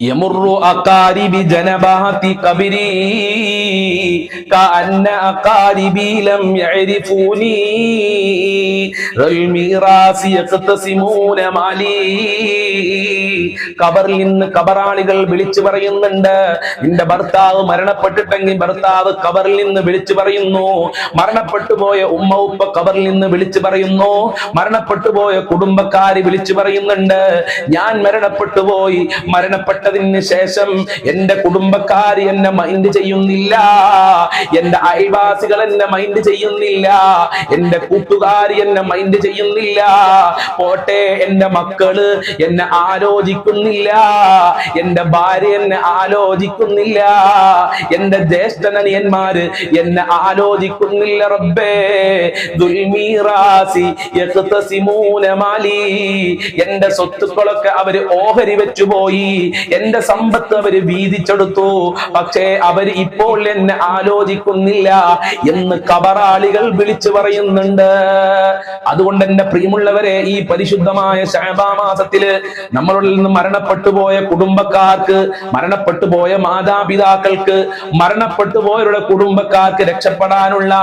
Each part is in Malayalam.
يمر أقارب جنبات قبري كأن أقاربي لم يعرفوني الميراث يقتسمون مالي കബറിൽ നിന്ന് കബറാളികൾ വിളിച്ചു പറയുന്നുണ്ട് നിന്റെ ഭർത്താവ് മരണപ്പെട്ടിട്ടെങ്കിൽ ഭർത്താവ് കബറിൽ നിന്ന് വിളിച്ചു പറയുന്നു മരണപ്പെട്ടു പോയ ഉമ്മ ഉപ്പ കബറിൽ നിന്ന് വിളിച്ചു പറയുന്നു മരണപ്പെട്ടു പോയ കുടുംബക്കാര് വിളിച്ചു പറയുന്നുണ്ട് ഞാൻ മരണപ്പെട്ടു പോയി മരണപ്പെട്ടതിന് ശേഷം എന്റെ കുടുംബക്കാർ എന്നെ മൈൻഡ് ചെയ്യുന്നില്ല. എന്റെ അയൽവാസികൾ എന്നെ മൈൻഡ് ചെയ്യുന്നില്ല. എന്റെ കൂട്ടുകാർ എന്നെ മൈൻഡ് ചെയ്യുന്നില്ല. പോട്ടെ എന്റെ മക്കൾ എന്നെ ആലോചിക്കുന്നില്ല. എന്റെ ഭാര്യ എന്നെ ആലോചിക്കുന്നില്ല. എന്റെ ജ്യേഷ്ഠനനിയന്മാര് എന്നെ ആലോചിക്കുന്നില്ല റബ്ബേ. ദുൽമീറാസി എന്റെ സ്വത്തുക്കളൊക്കെ അവർ ഓഹരി വെച്ചുപോയി. എന്റെ സമ്പത്ത് അവർ വീതിച്ചെടുത്തു. പക്ഷേ അവർ ഇപ്പോൾ എന്നെ ആലോചിക്കുന്നില്ല എന്ന് കബറാളികൾ വിളിച്ചു പറയുന്നുണ്ട്. അതുകൊണ്ട് എന്റെ പ്രിയമുള്ളവരെ ഈ പരിശുദ്ധമായ ശഅബാ മാസത്തിൽ നമ്മളിൽ നിന്ന് മരണപ്പെട്ടു പോയ കുടുംബക്കാർക്ക് മരണപ്പെട്ടു പോയ മാതാപിതാക്കൾക്ക് മരണപ്പെട്ടു പോയവരുടെ കുടുംബക്കാർക്ക് രക്ഷപ്പെടാനുള്ള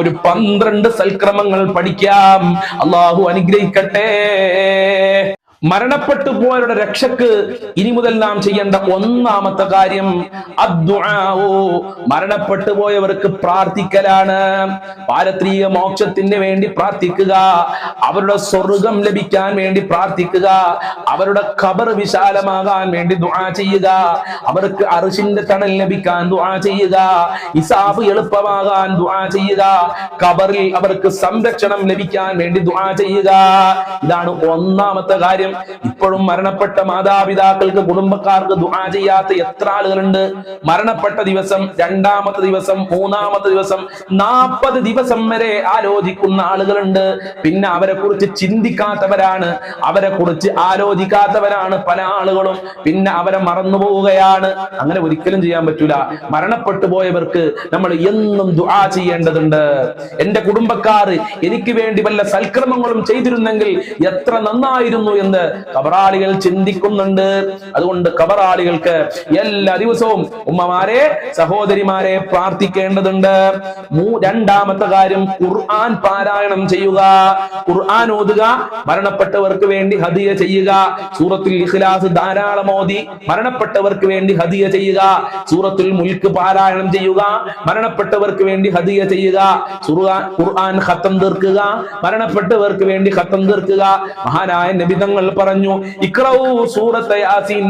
ഒരു പന്ത്രണ്ട് സൽക്രമങ്ങൾ പഠിക്കാം. അള്ളാഹു അനുഗ്രഹിക്കട്ടെ. മരണപ്പെട്ടു പോയവരുടെ രക്ഷക്ക് ഇനി മുതൽ നാം ചെയ്യേണ്ട ഒന്നാമത്തെ കാര്യം. മരണപ്പെട്ടു പോയവർക്ക് പ്രാർത്ഥിക്കലാണ്. പാരത്രീക മോക്ഷത്തിന് വേണ്ടി പ്രാർത്ഥിക്കുക. അവരുടെ സ്വർഗം ലഭിക്കാൻ വേണ്ടി പ്രാർത്ഥിക്കുക. അവരുടെ ഖബർ വിശാലമാകാൻ വേണ്ടി ദുആ ചെയ്യുക. അവർക്ക് അറിഷിന്റെ തണൽ ലഭിക്കാൻ ദുആ ചെയ്യുക. ഇസാബ് എളുപ്പമാകാൻ ദുആ ചെയ്യുക. ഖബറിൽ അവർക്ക് സംരക്ഷണം ലഭിക്കാൻ വേണ്ടി ദുആ ചെയ്യുക. ഇതാണ് ഒന്നാമത്തെ കാര്യം. ഇപ്പോഴും മരണപ്പെട്ട മാതാപിതാക്കൾക്ക് കുടുംബക്കാർക്ക് ദുആ ചെയ്യാത്ത എത്ര ആളുകളുണ്ട്? മരണപ്പെട്ട ദിവസം രണ്ടാമത്തെ ദിവസം മൂന്നാമത്തെ ദിവസം നാൽപ്പത് ദിവസം വരെ ആലോചിക്കുന്ന ആളുകളുണ്ട്. പിന്നെ അവരെ കുറിച്ച് ചിന്തിക്കാത്തവരാണ്. അവരെ കുറിച്ച് ആലോചിക്കാത്തവരാണ് പല ആളുകളും. പിന്നെ അവരെ മറന്നു പോവുകയാണ്. അങ്ങനെ ഒരിക്കലും ചെയ്യാൻ പറ്റൂല. മരണപ്പെട്ടു പോയവർക്ക് നമ്മൾ എന്നും ദുആ ചെയ്യേണ്ടതുണ്ട്. എന്റെ കുടുംബക്കാർ എനിക്ക് വേണ്ടി വല്ല സൽക്രമങ്ങളും ചെയ്തിരുന്നെങ്കിൽ എത്ര നന്നായിരുന്നു എന്ന് കബറാളികൾ ചിന്തിക്കുന്നുണ്ട്. അതുകൊണ്ട് കബറാളികൾക്ക് എല്ലാ ദിവസവും ഉമ്മമാരെ സഹോദരിമാരെ പ്രാർത്ഥിക്കേണ്ടതുണ്ട്. രണ്ടാമത്തെ കാര്യം ഖുർആൻ പാരായണം ചെയ്യുക. ഖുർആൻ ഓതുക മരണപ്പെട്ടവർക്ക് വേണ്ടി ഹദിയ ചെയ്യുക. സൂറത്തുൽ ഇഖ്ലാസ് ധാരാളം ഓതി മരണപ്പെട്ടവർക്ക് വേണ്ടി ഹദിയ ചെയ്യുക. സൂറത്തുൽ മുൽക്ക് പാരായണം ചെയ്യുക മരണപ്പെട്ടവർക്ക് വേണ്ടി ഹദിയ ചെയ്യുക. ഖുർആൻ ഖത്തം തീർക്കുക മരണപ്പെട്ടവർക്ക് വേണ്ടി ഖത്തം തീർക്കുക. മഹാനായ നബിതങ്ങൾ പറഞ്ഞു സൂറത്ത് യാസീൻ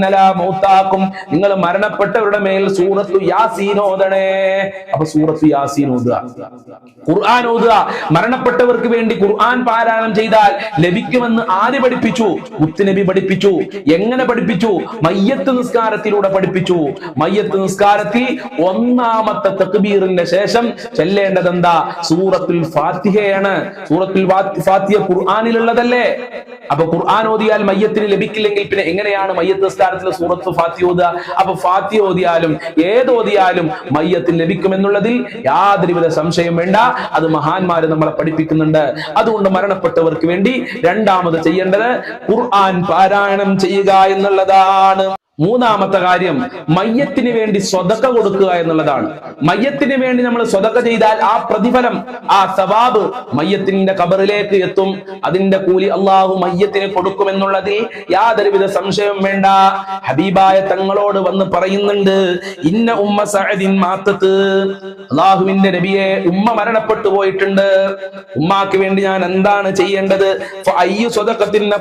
നിങ്ങൾ മരണപ്പെട്ടവരുടെ മേൽ സൂറത്തു യാസീൻ ഓതണേ. അപ്പൊ സൂറത്തു യാസീൻ ഓതുക. ഖുർആൻ ഓതുക. മരണപ്പെട്ടവർക്ക് വേണ്ടി ഖുർആൻ പാരായണം ചെയ്താൽ ലഭിക്കുമെന്ന് ആര് പഠിപ്പിച്ചു? മുത്തുനബി പഠിപ്പിച്ചു. എങ്ങനെ പഠിപ്പിച്ചു? മയ്യത്ത് നിസ്കാരത്തിലൂടെ പഠിപ്പിച്ചു. മയ്യത്ത് നിസ്കാരത്തിൽ ഒന്നാമത്തെ തക്ബീറിന്റെ ശേഷം ചെല്ലേണ്ടത് എന്താ സൂറത്തുൽ ഫാത്തിഹയാണ്. സൂറത്തുൽ ഫാത്തിഹ ഖുർആാനിലുള്ളതല്ലേ? അപ്പൊ ഖുർആൻ ഓതിയാൽ മയ്യത്തിന് ലഭിക്കില്ലെങ്കിൽ പിന്നെ എങ്ങനെയാണ് മയ്യത്ത് നിസ്കാരത്തിൽ സൂറത്ത് ഫാത്തി ഓതുക? അപ്പൊ ഫാത്തി ഓതിയാലും ഏത് ഓതിയാലും മയ്യത്തിന് ലഭിക്കുമെന്നുള്ളതിൽ യാതൊരുവിധ സംശയം വേണ്ട. അത് മഹാന്മാര് നമ്മളെ പഠിപ്പിക്കുന്നുണ്ട്. അതുകൊണ്ട് മരണപ്പെട്ടവർക്ക് വേണ്ടി രണ്ടാമത് ചെയ്യേണ്ടത് ഖുർആൻ പാരായണം ചെയ്യുക എന്നുള്ളതാണ്. മൂന്നാമത്തെ കാര്യം മയ്യത്തിന് വേണ്ടി സ്വതക്ക കൊടുക്കുക എന്നുള്ളതാണ്. മയ്യത്തിന് വേണ്ടി നമ്മൾ സ്വതക്ക ചെയ്താൽ ആ പ്രതിഫലം ആ സവാബ് മയ്യത്തിന്റെ കബറിലേക്ക് എത്തും. അതിന്റെ കൂലി അള്ളാഹു മയ്യത്തിന് കൊടുക്കുമെന്നുള്ളതിൽ യാതൊരുവിധ സംശയം വേണ്ട. ഹബീബായ തങ്ങളോട് വന്ന് പറയുന്നുണ്ട് ഇന്ന ഉമ്മ സഹദിൻ മാത്തത്ത്. അള്ളാഹുവിന്റെ നബിയെ ഉമ്മ മരണപ്പെട്ടു പോയിട്ടുണ്ട്. ഉമ്മാക്ക് വേണ്ടി ഞാൻ എന്താണ് ചെയ്യേണ്ടത്? അയ്യു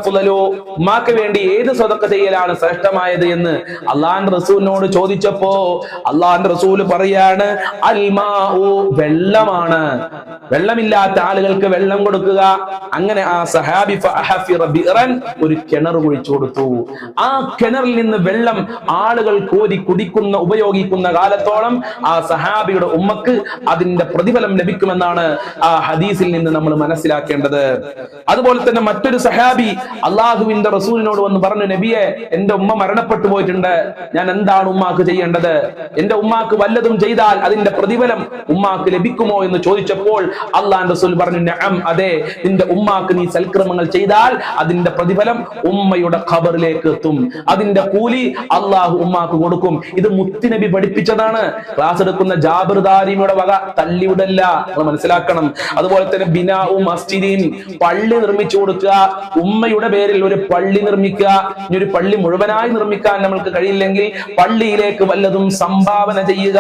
പുലലോ ഉമ്മാക്ക് വേണ്ടി ഏത് സ്വതക്ക ചെയ്യലാണ് ശ്രേഷ്ഠമായത് എന്ന് അള്ളാൻ റസൂലിനോട് ചോദിച്ചപ്പോ അള്ളാൻ റസൂൽ പറയാണ് അൽമാഉ വെള്ളമാണ്. വെള്ളമില്ലാത്ത ആളുകൾക്ക് വെള്ളം കൊടുക്കുക. അങ്ങനെ ആ സഹാബി ഒരു കിണർ കുഴിച്ചു കൊടുത്തു. ആ കിണറിൽ നിന്ന് വെള്ളം ആളുകൾ കോരി കുടിക്കുന്ന ഉപയോഗിക്കുന്ന കാലത്തോളം ആ സഹാബിയുടെ ഉമ്മക്ക് അതിന്റെ പ്രതിഫലം ലഭിക്കുമെന്നാണ് ആ ഹദീസിൽ നിന്ന് നമ്മൾ മനസ്സിലാക്കേണ്ടത്. അതുപോലെ തന്നെ മറ്റൊരു സഹാബി അള്ളാഹുവിന്റെ റസൂലിനോട് വന്ന് പറഞ്ഞു നബിയെ എന്റെ ഉമ്മ മരണപ്പെട്ടു പോയിട്ടുണ്ട്. ഞാൻ എന്താണ് ഉമ്മാക്ക് ചെയ്യേണ്ടത്? എന്റെ ഉമ്മാക്ക് വല്ലതും ചെയ്താൽ അതിന്റെ പ്രതിഫലം ഉമ്മാക്ക് ലഭിക്കുമോ എന്ന് ചോദിച്ചപ്പോൾ അള്ളാൻ റസൂൽ പറഞ്ഞു നഅം അതെ. നിന്റെ ഉമ്മാക്ക് നീ സൽക്രമങ്ങൾ ചെയ്താൽ അതിന്റെ പ്രതിഫലം ഉമ്മയുടെ ഖബറിലേക്ക് എത്തും. അതിന്റെ കൂലി അള്ളാഹു ഉമ്മാക്ക് കൊടുക്കും. ഇത് മുത്തുനബി പഠിപ്പിച്ചതാണ്. ക്ലാസ് എടുക്കുന്ന ജാബിർ ദാരിമിയുടെ വക തല്ലിവിടല്ല നമ്മൾ മനസ്സിലാക്കണം. അതുപോലെ തന്നെ ബിനാഉ മസ്ജിദീൻ. പള്ളി നിർമ്മിച്ചു കൊടുക്കുക. ഉമ്മയുടെ പേരിൽ ഒരു പള്ളി നിർമ്മിക്കുക. ഇനി ഒരു പള്ളി മുഴുവനായി നിർമ്മിക്കാൻ നമ്മൾക്ക് കഴിയില്ലെങ്കിൽ പള്ളിയിലേക്ക് വല്ലതും സംഭാവന ചെയ്യുക.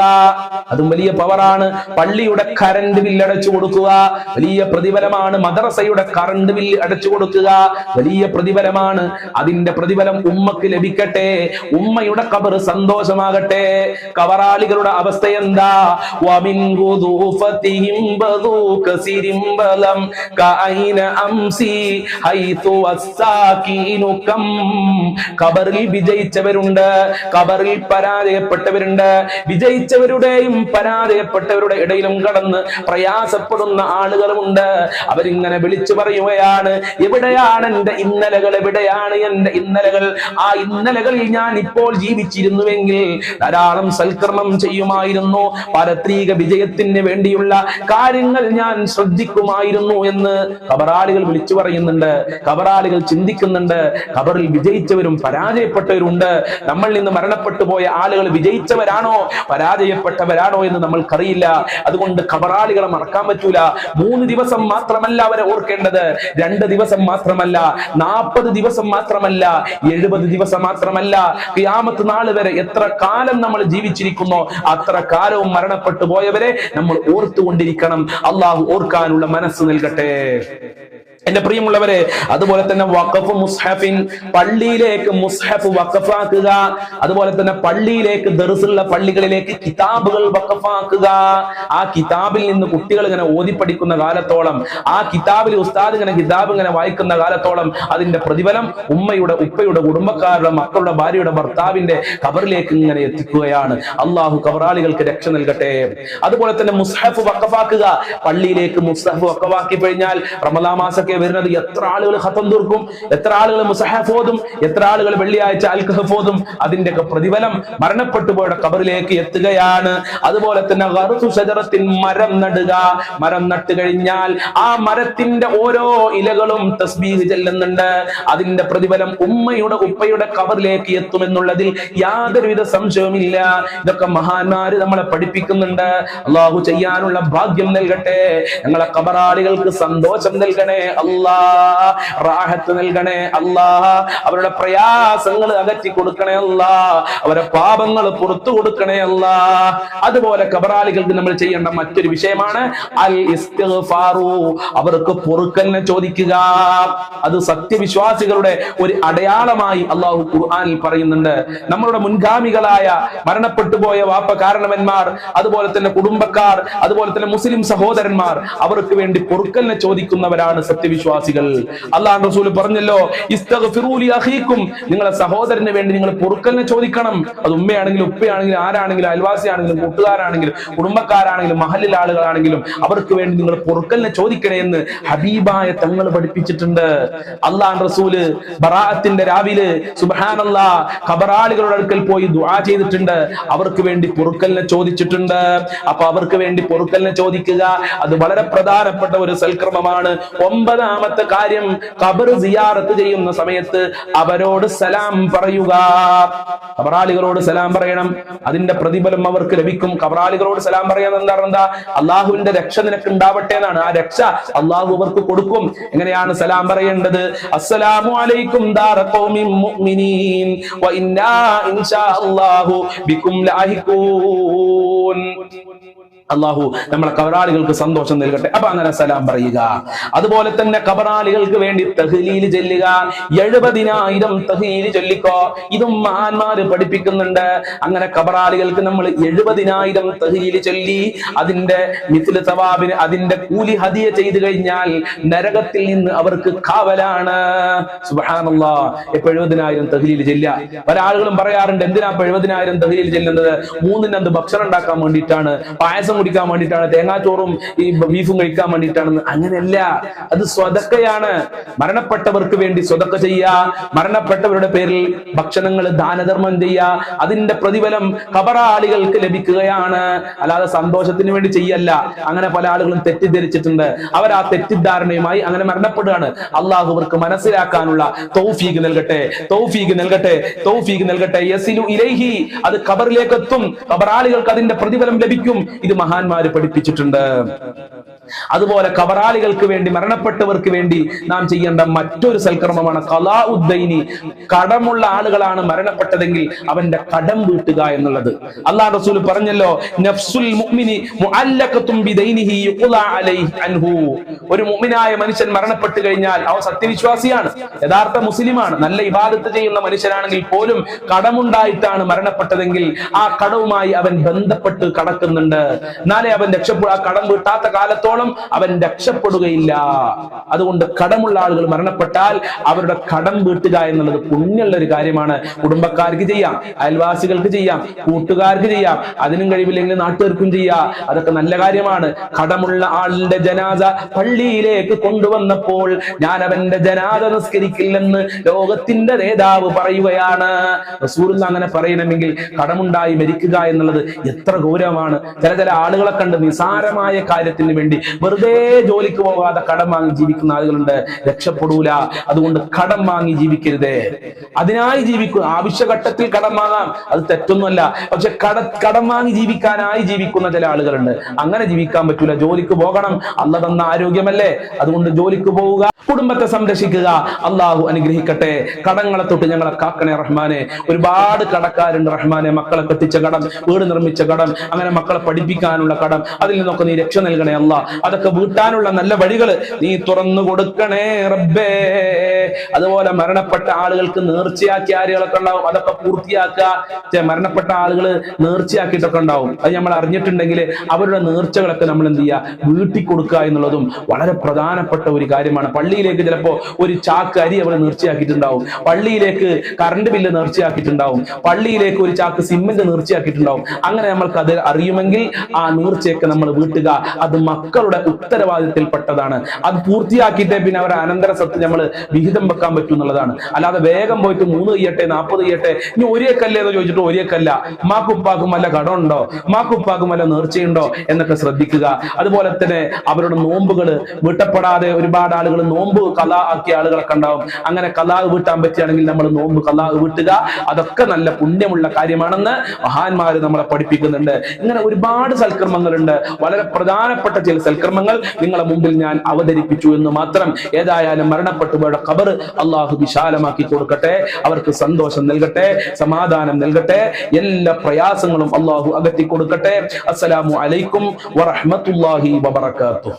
അതും വലിയ പവറാണ് പള്ളിയുടെ കറണ്ട് ബില്ല് അടച്ചു കൊടുക്കുക. വലിയ പ്രതിഫലമാണ് മദ്രസയുടെ കറണ്ട് ബില്ല് അടച്ചു കൊടുക്കുക. വലിയ പ്രതിഫലമാണ്. അതിന്റെ പ്രതിഫലം ഉമ്മക്ക് ലഭിക്കട്ടെ. ഉമ്മയുടെ കബർ സന്തോഷമാകട്ടെ. കവറാളികളുടെ അവസ്ഥ എന്താ? വമിൻ ഗുദൂഫതിഹിം ബദൂ കബറിൽ പരാജയപ്പെട്ടവരുണ്ട്. വിജയിച്ചവരുടെയും പരാജയപ്പെട്ടവരുടെ ഇടയിലും കടന്ന് പ്രയാസപ്പെടുന്ന ആളുകളുമുണ്ട്. അവരിങ്ങനെ വിളിച്ചു പറയുകയാണ് എവിടെയാണ് എന്റെ ഇന്നലകൾ? എവിടെയാണ് എന്റെ ഇന്നലകൾ? ആ ഇന്നലകളിൽ ഞാൻ ഇപ്പോൾ ജീവിച്ചിരുന്നുവെങ്കിൽ ധാരാളം സൽക്കർമ്മം ചെയ്യുമായിരുന്നു. പാരത്രീക വിജയത്തിന് വേണ്ടിയുള്ള കാര്യങ്ങൾ ഞാൻ ശ്രദ്ധിക്കുമായിരുന്നു എന്ന് കബറാളികൾ വിളിച്ചു പറയുന്നുണ്ട്. കബറാളികൾ ചിന്തിക്കുന്നുണ്ട്. കബറിൽ വിജയിച്ചവരും പരാജയപ്പെട്ടവരുണ്ട്. നമ്മൾ നിന്ന് മരണപ്പെട്ടു പോയ ആളുകൾ വിജയിച്ചവരാണോ? പരാജയപ്പെട്ടവരാണോ എന്ന് നമ്മൾക്കറിയില്ല. അതുകൊണ്ട് കബറാളികളെ മറക്കാൻ പറ്റൂല. മൂന്ന് ദിവസം മാത്രമല്ല അവരെ ഓർക്കേണ്ടത്. രണ്ട് ദിവസം മാത്രമല്ല നാൽപ്പത് ദിവസം മാത്രമല്ല എഴുപത് ദിവസം മാത്രമല്ല. ക്യാമത്ത് നാൾ വരെ എത്ര കാലം നമ്മൾ ജീവിച്ചിരിക്കുന്നു അത്ര കാലവും മരണപ്പെട്ടു പോയവരെ നമ്മൾ ഓർത്തുകൊണ്ടിരിക്കണം. അള്ളാഹു ഓർക്കാനുള്ള മനസ്സ് നൽകട്ടെ. എന്റെ പ്രിയമുള്ളവരെ അതുപോലെ തന്നെ വഖഫ് മുസ്ഹഫിൻ പള്ളിയിലേക്ക് മുസ്ഹഫ് വഖഫാക്കുക അതുപോലെ തന്നെ പള്ളിയിലേക്ക് ദർസുള്ള പള്ളികളിലേക്ക് കിതാബുകൾ വഖഫാക്കുക. ആ കിതാബിൽ നിന്ന് കുട്ടികൾ ഇങ്ങനെ ഓതി പഠിക്കുന്ന കാലത്തോളം ആ കിതാബിൽ ഉസ്താദ് ഇങ്ങനെ കിതാബ് ഇങ്ങനെ വായിക്കുന്ന കാലത്തോളം അതിന്റെ പ്രതിഫലം ഉമ്മയുടെ ഉപ്പയുടെ കുടുംബക്കാരുടെ മക്കളുടെ ഭാര്യയുടെ ഭർത്താവിന്റെ കബറിലേക്ക് ഇങ്ങനെ എത്തിക്കുകയാണ്. അള്ളാഹു കബറാളികൾക്ക് രക്ഷ നൽകട്ടെ. അതുപോലെ തന്നെ മുസ്ഹഫ് വഖഫാക്കുക. പള്ളിയിലേക്ക് മുസ്ഹഫ് വഖഫാക്കി കഴിഞ്ഞാൽ റമദാ മാസൊക്കെ വരുന്നത് എത്ര ആളുകൾ ഹത്തം തീർക്കും? എത്ര ആളുകൾ മുസഹഫോതും എത്ര ആളുകൾ വെള്ളിയാഴ്ച അൽഖഹഫ് ഓതും? അതിന്റെ ഒക്കെ പ്രതിഫലം മരണപ്പെട്ടു പോയുടെ കബറിലേക്ക് എത്തുകയാണ്. അതുപോലെ തന്നെ ഷജറത്തിൻ മരം നടുക. മരം നട്ടു കഴിഞ്ഞാൽ ആ മരത്തിന്റെ ഓരോ ഇലകളും തസ്ബീഹ് ചെല്ലുന്നുണ്ട്. അതിന്റെ പ്രതിഫലം ഉമ്മയുടെ ഉപ്പയുടെ കബറിലേക്ക് എത്തുമെന്നുള്ളതിൽ യാതൊരുവിധ സംശയവുമില്ല. ഇതൊക്കെ മഹാന്മാര് നമ്മളെ പഠിപ്പിക്കുന്നുണ്ട്. അള്ളാഹു ചെയ്യാനുള്ള ഭാഗ്യം നൽകട്ടെ. ഞങ്ങളെ കബറാളികൾക്ക് സന്തോഷം നൽകണേ. അല്ലാ റാഹത്ത് നൽകണേ അല്ലാ അവരുടെ പ്രയാസങ്ങൾ അകറ്റി കൊടുക്കണേ അല്ലാ അവരെ പാപങ്ങൾ പുറത്തു കൊടുക്കണേ അല്ലാ. അതുപോലെ കബറാളികൾക്ക് നമ്മൾ ചെയ്യേണ്ട മറ്റൊരു വിഷയമാണ് അൽ ഇസ്തിഗ്ഫാറു. അവർക്ക് പൊറുക്കലിനെ ചോദിക്കുക. അത് സത്യവിശ്വാസികളുടെ ഒരു അടയാളമായി അള്ളാഹു ഖുർആനിൽ പറയുന്നുണ്ട്. നമ്മളുടെ മുൻഗാമികളായ മരണപ്പെട്ടു പോയ വാപ്പ കാരണവന്മാർ അതുപോലെ തന്നെ കുടുംബക്കാർ അതുപോലെ തന്നെ മുസ്ലിം സഹോദരന്മാർ അവർക്ക് വേണ്ടി പൊറുക്കലിനെ ചോദിക്കുന്നവരാണ് സത്യവിശ്വാസികൾ അള്ളാഹ് റസൂൽ പറഞ്ഞല്ലോ അഖീക്കും. നിങ്ങളെ സഹോദരന് വേണ്ടി നിങ്ങൾ പൊറുക്കലിനെ ചോദിക്കണം. അത് ഉമ്മയാണെങ്കിലും ഉപ്പയാണെങ്കിലും ആരാണെങ്കിലും അയൽവാസിയാണെങ്കിലും കൂട്ടുകാരാണെങ്കിലും കുടുംബക്കാരാണെങ്കിലും മഹലിൽ ആളുകളാണെങ്കിലും അവർക്ക് വേണ്ടി നിങ്ങൾ പൊറുക്കലിനെ ചോദിക്കണേ എന്ന് ഹബീബായ തങ്ങൾ പഠിപ്പിച്ചിട്ടുണ്ട്. അള്ളാഹ് റസൂൽ ബറാഅത്തിന്റെ രാവിലെ സുബ്ഹാനല്ലാ ഖബറാളികളുടെ അടുക്കൽ പോയി ദുആ ചെയ്തിട്ടുണ്ട്. അവർക്ക് വേണ്ടി പൊറുക്കലിനെ ചോദിച്ചിട്ടുണ്ട്. അപ്പൊ അവർക്ക് വേണ്ടി പൊറുക്കലിനെ ചോദിക്കുക അത് വളരെ പ്രധാനപ്പെട്ട ഒരു സൽക്രമമാണ്. ഒമ്പതാമത്തെ കാര്യം ഖബർ സിയാറത്ത് ചെയ്യുന്ന സമയത്ത് അവരോട് സലാം പറയുക. ഖബറാളികളോട് സലാം പറയണം. അതിന്റെ പ്രതിഫലം അവർക്ക് ലഭിക്കും. ഖബറാളികളോട് സലാം പറയാൻ എന്താണ് എന്താ? അള്ളാഹുവിന്റെ രക്ഷ നിനക്ക് ഉണ്ടാവട്ടെ എന്നാണ്. ആ രക്ഷ അള്ളാഹു അവർക്ക് കൊടുക്കും. എങ്ങനെയാണ് സലാം പറയേണ്ടത്? അസ്സലാമു അലൈക്കും മുഅ്മിനീൻ. വ ഇന്നാ ഇൻഷാ അല്ലാഹു ബിക്കും ലാഹിഖൂൻ. അള്ളാഹു നമ്മളെ കബറാളികൾക്ക് സന്തോഷം നൽകട്ടെ. അപ്പൊ അങ്ങനെ സലാം പറയുക. അതുപോലെ തന്നെ കബറാളികൾക്ക് വേണ്ടി തഹ്ലീൽ ചൊല്ലുക. എഴുപതിനായിരം തഹ്ലീൽ ചൊല്ലിക്കോ. ഇതും മഹാന്മാര് പഠിപ്പിക്കുന്നുണ്ട്. അങ്ങനെ കബറാളികൾക്ക് നമ്മൾ എഴുപതിനായിരം തഹ്ലീൽ ചൊല്ലി അതിന്റെ മിഥില സവാബിന് അതിന്റെ കൂലി ഹതിയ ചെയ്തു കഴിഞ്ഞാൽ നരകത്തിൽ നിന്ന് അവർക്ക് കാവലാണ്. സുബാനല്ലാ ഇപ്പൊ എഴുപതിനായിരം തഹ്ലീൽ ചെല്ല പല ആളുകളും പറയാറുണ്ട് എന്തിനാ എഴുപതിനായിരം തഹ്ലീൽ ചെല്ലുന്നത്? മൂന്നിനെന്ത് ഭക്ഷണം ഉണ്ടാക്കാൻ വേണ്ടിയിട്ടാണ്? പായസം പായസം കുടിക്കാൻ വേണ്ടിയിട്ടാണ് തേങ്ങാച്ചോറും ഈ ബീഫും കഴിക്കാൻ വേണ്ടിയിട്ടാണെന്ന്. അങ്ങനെയല്ല അത് സ്വതക്കയാണ്. മരണപ്പെട്ടവർക്ക് വേണ്ടി സ്വതക്ക ചെയ്യുക. മരണപ്പെട്ടവരുടെ പേരിൽ ഭക്ഷണങ്ങൾ ദാനധർമ്മം ചെയ്യുക. അതിന്റെ പ്രതിഫലം കബറാളികൾക്ക് ലഭിക്കുകയാണ്. അല്ലാതെ സന്തോഷത്തിന് വേണ്ടി ചെയ്യല്ല. അങ്ങനെ പല ആളുകളും തെറ്റിദ്ധരിച്ചിട്ടുണ്ട്. അവർ ആ തെറ്റിദ്ധാരണയുമായി അങ്ങനെ മരണപ്പെടുകയാണ്. അള്ളാഹു അവർക്ക് മനസ്സിലാക്കാനുള്ള തൗഫീഖ് നൽകട്ടെ. തൗഫീഖ് നൽകട്ടെ. തൗഫീഖ് നൽകട്ടെ. യസിലു ഇലൈഹി. അത് ഖബറിലേക്ക് എത്തും ഖബറാളികൾക്ക് അതിന്റെ പ്രതിഫലം ലഭിക്കും. ഇത് മഹാന്മാര് പഠിപ്പിച്ചിട്ടുണ്ട്. അതുപോലെ കബറാളികൾക്ക് വേണ്ടി മരണപ്പെട്ടവർക്ക് വേണ്ടി നാം ചെയ്യേണ്ട മറ്റൊരു സൽക്കർമ്മമാണ് കലാ ഉദ്ദൈനി കടമുള്ള ആളുകളാണ് മരണപ്പെട്ടതെങ്കിൽ അവന്റെ കടം വീട്ടുക എന്നുള്ളത്. അള്ളാഹ് റസൂൽ പറഞ്ഞല്ലോ നഫ്സുൽ മുഅ്മിനി ബിദൈനിഹി അലൈഹി അൻഹു. ഒരു മുഅ്മിനായ മനുഷ്യൻ മരണപ്പെട്ടു കഴിഞ്ഞാൽ അവൻ സത്യവിശ്വാസിയാണ് യഥാർത്ഥ മുസ്ലിമാണ്. നല്ല ഇബാദത്ത് ചെയ്യുന്ന മനുഷ്യനാണെങ്കിൽ പോലും കടമുണ്ടായിട്ടാണ് മരണപ്പെട്ടതെങ്കിൽ ആ കടവുമായി അവൻ ബന്ധപ്പെട്ട് കടക്കുന്നുണ്ട്. എന്നാലേ അവൻ രക്ഷപ്പെടും ആ കടം വീട്ടാത്ത കാലത്തോളം അവൻ രക്ഷപ്പെടുകയില്ല. അതുകൊണ്ട് കടമുള്ള ആളുകൾ മരണപ്പെട്ടാൽ അവരുടെ കടം വീട്ടുക എന്നുള്ളത് പുണ്യമുള്ള ഒരു കാര്യമാണ്. കുടുംബക്കാർക്ക് ചെയ്യാം അയൽവാസികൾക്ക് ചെയ്യാം കൂട്ടുകാർക്ക് ചെയ്യാം അതിനും കഴിവില്ലെങ്കിൽ നാട്ടുകാർക്കും ചെയ്യാം. അതൊക്കെ നല്ല കാര്യമാണ്. കടമുള്ള ആളിന്റെ ജനാദ പള്ളിയിലേക്ക് കൊണ്ടുവന്നപ്പോൾ ഞാൻ അവന്റെ ജനാദ നിസ്കരിക്കില്ലെന്ന് ലോകത്തിന്റെ നേതാവ് പറയുകയാണ്. അങ്ങനെ പറയണമെങ്കിൽ കടമുണ്ടായി മരിക്കുക എന്നുള്ളത് എത്ര ഗൗരവമാണ്. ചില ചില ആളുകളെ കണ്ട് നിസാരമായ കാര്യത്തിന് വേണ്ടി വെറുതെ ജോലിക്ക് പോകാതെ കടം വാങ്ങി ജീവിക്കുന്ന ആളുകളുണ്ട്. രക്ഷപ്പെടൂല. അതുകൊണ്ട് കടം വാങ്ങി ജീവിക്കരുത്. അതിനായി ജീവിക്കുക ആവശ്യഘട്ടത്തിൽ കടം വാങ്ങാം. അത് തെറ്റൊന്നുമല്ല. പക്ഷെ കട കടം വാങ്ങി ജീവിക്കാനായി ജീവിക്കുന്ന ചില ആളുകളുണ്ട്. അങ്ങനെ ജീവിക്കാൻ പറ്റൂല. ജോലിക്ക് പോകണം. അല്ല തന്ന ആരോഗ്യമല്ലേ? അതുകൊണ്ട് ജോലിക്ക് പോവുക. കുടുംബത്തെ സംരക്ഷിക്കുക. അള്ളാഹു അനുഗ്രഹിക്കട്ടെ. കടങ്ങളെ തൊട്ട് ഞങ്ങളെ കാക്കണേ റഹ്മാനെ. ഒരുപാട് കടക്കാരുണ്ട് റഹ്മാനെ. മക്കളെ കെട്ടിച്ച കടം വീട് നിർമ്മിച്ച കടം അങ്ങനെ മക്കളെ പഠിപ്പിക്കാനുള്ള കടം. അതിൽ നിന്നൊക്കെ നീ രക്ഷ നൽകണേ അല്ല അതൊക്കെ വീട്ടാനുള്ള നല്ല വഴികൾ നീ തുറന്നു കൊടുക്കണേ റബ്ബേ. അതുപോലെ മരണപ്പെട്ട ആളുകൾക്ക് നേർച്ചയാക്കിയ ആരുകളൊക്കെ ഉണ്ടാവും? അതൊക്കെ പൂർത്തിയാക്കുക. മരണപ്പെട്ട ആളുകൾ നേർച്ചയാക്കിയിട്ടൊക്കെ ഉണ്ടാവും. അത് നമ്മൾ അറിഞ്ഞിട്ടുണ്ടെങ്കിൽ അവരുടെ നേർച്ചകളൊക്കെ നമ്മൾ എന്ത് ചെയ്യുക? വീട്ടിൽ കൊടുക്കുക എന്നുള്ളതും വളരെ പ്രധാനപ്പെട്ട ഒരു കാര്യമാണ്. പള്ളിയിലേക്ക് ചിലപ്പോ ഒരു ചാക്ക് അരി അവർ നേർച്ചയാക്കിയിട്ടുണ്ടാവും. പള്ളിയിലേക്ക് കറണ്ട് ബില്ല് നേർച്ചയാക്കിയിട്ടുണ്ടാവും. പള്ളിയിലേക്ക് ഒരു ചാക്ക് സിമെന്റ് നേർച്ചയാക്കിയിട്ടുണ്ടാവും. അങ്ങനെ നമ്മൾക്ക് അത് അറിയുമെങ്കിൽ ആ നേർച്ചയൊക്കെ നമ്മൾ വീട്ടുക. അത് മക്കളുടെ ഉത്തരവാദിത്തത്തിൽപ്പെട്ടതാണ്. അത് പൂർത്തിയാക്കിയിട്ടേ പിന്നെ അവരുടെ അനന്തര സ്വത്ത് നമ്മൾ വിഹിതം വെക്കാൻ പറ്റും എന്നുള്ളതാണ്. അല്ലാതെ വേഗം പോയിട്ട് മൂന്ന് ചെയ്യട്ടെ നാൽപ്പത് ചെയ്യട്ടെ ഇനി ഒരേക്കല്ല എന്ന് ചോദിച്ചിട്ട് ഒരേക്കല്ല മാക്കുപ്പാക്കും വല്ല കടമുണ്ടോ? മാക്കുപ്പാക്കും വല്ല നേർച്ചയുണ്ടോ? എന്നൊക്കെ ശ്രദ്ധിക്കുക. അതുപോലെ തന്നെ അവരുടെ നോമ്പുകൾ വീട്ടപ്പെടാതെ ഒരുപാട് ആളുകൾ നോമ്പ് കലാ ആക്കിയ ആളുകളൊക്കെ ഉണ്ടാവും. അങ്ങനെ കലാ വീട്ടാൻ പറ്റുകയാണെങ്കിൽ നമ്മൾ നോമ്പ് കലാ വീട്ടുക. അതൊക്കെ നല്ല പുണ്യമുള്ള കാര്യമാണെന്ന് മഹാന്മാര് നമ്മളെ പഠിപ്പിക്കുന്നുണ്ട്. ഇങ്ങനെ ഒരുപാട് സൽക്കർമ്മങ്ങളുണ്ട്. വളരെ പ്രധാനപ്പെട്ട ചില സൽക്കർമ്മങ്ങൾ നിങ്ങളെ മുമ്പിൽ ഞാൻ അവതരിപ്പിച്ചു എന്ന് മാത്രം ഏതായാലും മരണപ്പെട്ടുപോയ ഖബർ അള്ളാഹു വിശാലമാക്കി കൊടുക്കട്ടെ. അവർക്ക് സന്തോഷം നൽകട്ടെ സമാധാനം നൽകട്ടെ എല്ലാ പ്രയാസങ്ങളും അള്ളാഹു അകറ്റി കൊടുക്കട്ടെ. അസ്സലാമു അലൈക്കും വറഹ്മത്തുള്ളാഹി വബറകാതുഹു.